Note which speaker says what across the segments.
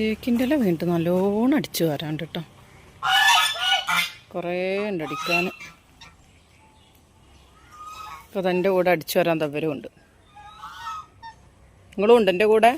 Speaker 1: തേക്കിന്റെ ഇല വീണ്ടും നല്ലോണം അടിച്ചു വരാണ്ട് കേട്ടോ കുറേ ഉണ്ട് അടിക്കാൻ ഇപ്പോൾ അതെന്റെ കൂടെ അടിച്ചു വരാൻ തവരും ഉണ്ട്. നിങ്ങളും ഉണ്ട് എന്റെ കൂടെ?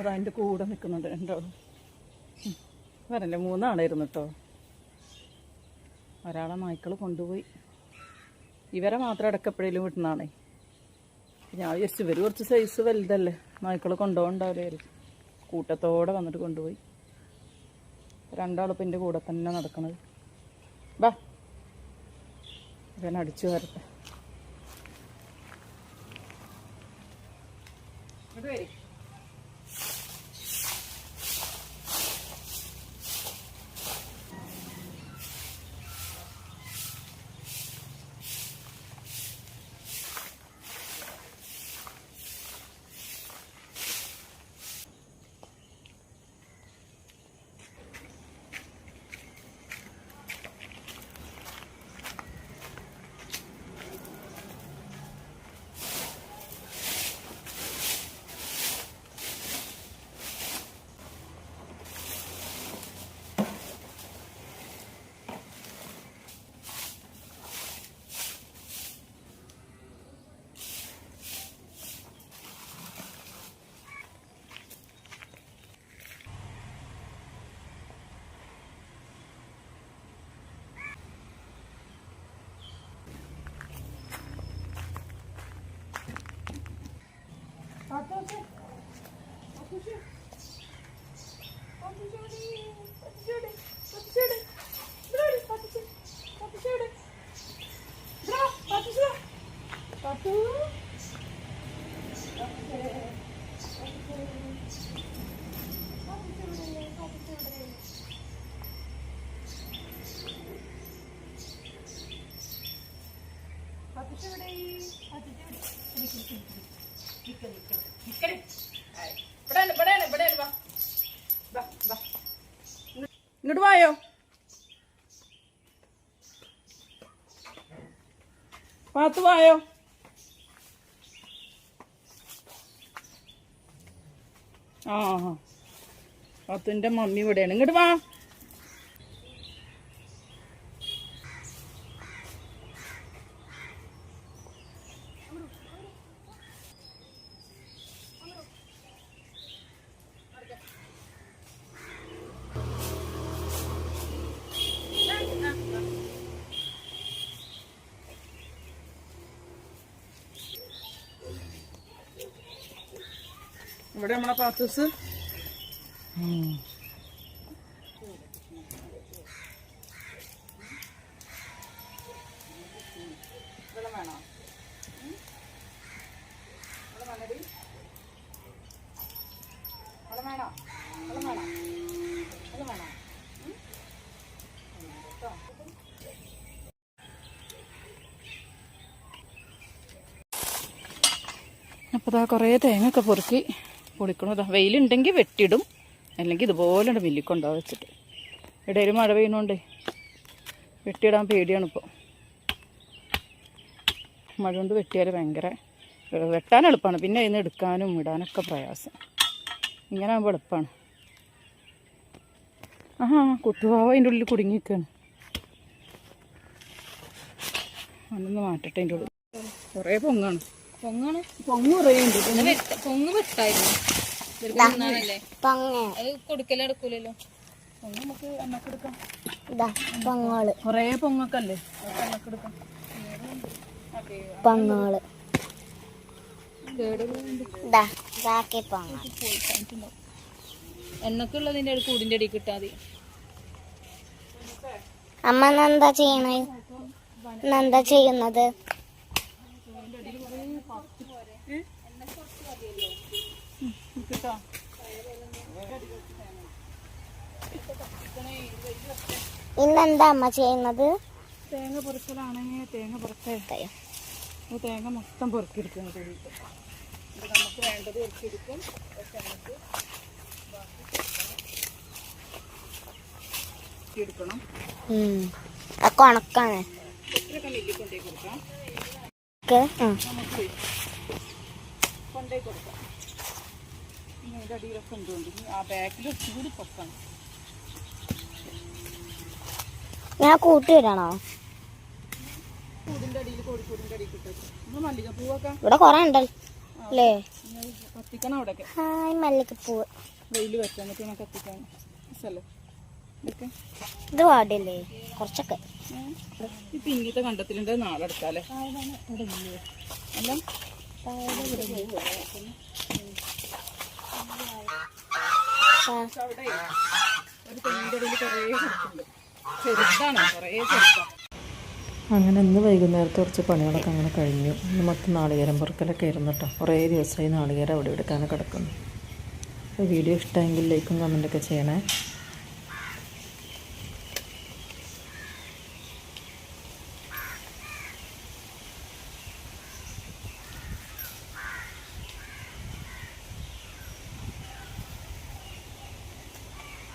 Speaker 1: ഉം. എന്റെ കൂടെ നിൽക്കുന്നുണ്ട് രണ്ടോ. വരല്ലേ മൂന്നാളായിരുന്നു കേട്ടോ ഒരാളെ നായ്ക്കൾ കൊണ്ടുപോയി. ഇവരെ മാത്രം ഇടക്കപ്പോഴേലും വിട്ടുന്നതാണേ ഞാൻ വിചാരിച്ചു ഇവർ കുറച്ച് സൈസ് വലുതല്ലേ. നായ്ക്കൾ കൊണ്ടുപോകണ്ടാവില്ല കൂട്ടത്തോടെ വന്നിട്ട് കൊണ്ടുപോയി. രണ്ടാളിപ്പം എന്റെ കൂടെ തന്നെ നടക്കണത്. ബാ. ഇവൻ അടിച്ചു വരട്ടെ. ഇങ്ങോട്ട് വരി ഇങ്ങോട്ട് വായോ? പാത്തു വായോ? ആ പാത്തുന്റെ മമ്മി ഇവിടെയാണ്. ഇങ്ങോട്ട് വാ. ഇവിടെ നമ്മളെ പാത്തൂസ്. അപ്പോൾ ഇതാ കുറേ തേങ്ങയൊക്കെ പൊറുക്കി. പൊളിക്കണതാ വെയിലുണ്ടെങ്കിൽ വെട്ടിടും അല്ലെങ്കിൽ ഇതുപോലെ മില്ലിക്കൊണ്ടാ വെച്ചിട്ട്. ഇടയിൽ മഴ പെയ്യുന്നോണ്ടേ. വെട്ടിയിടാൻ പേടിയാണ് ഇപ്പോൾ മഴ കൊണ്ട് വെട്ടിയാൽ ഭയങ്കര വെട്ടാൻ എളുപ്പമാണ്. പിന്നെ അതിന് എടുക്കാനും ഇടാനൊക്കെ പ്രയാസം. ഇങ്ങനെ ആകുമ്പോൾ എളുപ്പമാണ് ആഹാ കുട്ടുവാവ അതിന്റെ ഉള്ളിൽ കുടുങ്ങി നിൽക്കുകയാണ് അതൊന്ന് മാറ്റട്ടെ അതിന്റെ ഉള്ളിൽ. കുറേ പൊങ്ങാണ്.
Speaker 2: പൊങ്ങാണ്?
Speaker 1: പൊങ്ങ് കുറേ ഉണ്ട്.
Speaker 2: പൊങ്ങ് വെട്ടായിരുന്നു
Speaker 1: കൊടുക്കൽ നമുക്ക്
Speaker 3: പങ്ങൾ.
Speaker 1: കുറേ പൊങ്ങൊക്കെ അല്ലേ അതൊക്കെ എണ്ണക്കെടുക്കാം
Speaker 3: പങ്ങൾ. ഇതാക്കി പങ്ങ.
Speaker 2: എണ്ണക്കുള്ളതിന്റെ ഒരു കൂടിന്റെ അടി കിട്ടാ മതി.
Speaker 3: അമ്മ എന്താ ചെയ്യണേ? എന്താ ചെയ്യുന്നത്?
Speaker 1: കിട്ടാ
Speaker 3: ഇന്നെന്താ അമ്മ ചെയ്യുന്നത്?
Speaker 1: തേങ്ങ പൊറിക്കലാണെങ്കിൽ തേങ്ങ
Speaker 3: ഇതായോ?
Speaker 1: തേങ്ങ. മൊത്തം പൊറുക്കിയെടുക്കുന്നത് വേണ്ടിയിട്ട് ഇത് നമുക്ക് വേണ്ടത് പൊറുക്കിയെടുക്കും. പക്ഷെ നമുക്ക് എടുക്കണം.
Speaker 3: ഉണക്കാണ്.
Speaker 1: എത്രയൊക്കെ മില്ലി കൊണ്ടുപോയി കൊടുക്കാം. നമുക്ക്. കൊടുക്കാം അതിന്റെ അടിയിലൊക്കെ എന്തുകൊണ്ട് ആ. ബാക്കിൽ ചൂട് പൊക്കണം
Speaker 3: ഞാൻ കൂട്ടിയിടണോ
Speaker 1: വരാണോ കിട്ടും
Speaker 3: ഇവിടെ കൊറേ ഉണ്ടല്ലേ. ഹായ് മല്ലികപ്പൂവ്.
Speaker 1: വെയിൽ വെച്ചാൽ കത്തിക്കാൻ സ്ഥലം.
Speaker 3: ഇത് പാടില്ലേ കുറച്ചൊക്കെ.
Speaker 1: ഈ പിന്നിത്തെ കണ്ടത്തിലുണ്ട് നാളെ
Speaker 4: അങ്ങനെ ഇന്ന് വൈകുന്നേരത്തെ കുറച്ച് പണികളൊക്കെ അങ്ങനെ കഴിഞ്ഞു. ഇന്ന് മൊത്തം നാളികേരം പുറക്കലൊക്കെ ആയിരുന്നു കേട്ടോ കുറേ ദിവസമായി നാളികേരം അവിടെ എടുക്കാനൊക്കെ കിടക്കുന്നു. വീഡിയോ ഇഷ്ടമെങ്കിൽ ലൈക്കും കമന്റൊക്കെ ചെയ്യണേ.